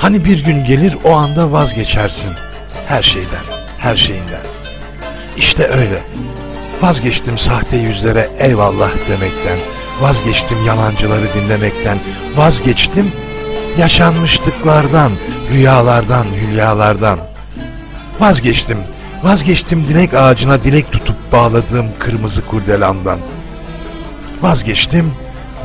Hani bir gün gelir o anda vazgeçersin. Her şeyden, her şeyinden. İşte öyle. Vazgeçtim sahte yüzlere eyvallah demekten. Vazgeçtim yalancıları dinlemekten. Vazgeçtim yaşanmışlıklardan, rüyalardan, hülyalardan. Vazgeçtim, vazgeçtim dilek ağacına dilek tutup bağladığım kırmızı kurdelamdan. Vazgeçtim,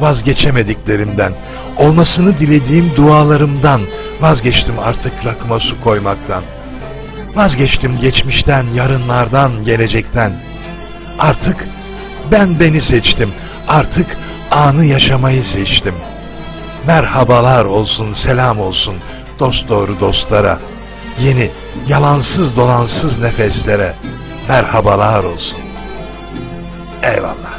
vazgeçemediklerimden, olmasını dilediğim dualarımdan, vazgeçtim artık rakıma su koymaktan. Vazgeçtim geçmişten, yarınlardan, gelecekten. Artık ben beni seçtim, artık anı yaşamayı seçtim. Merhabalar olsun, selam olsun dost doğru dostlara. Yeni, yalansız dolansız nefeslere merhabalar olsun. Eyvallah.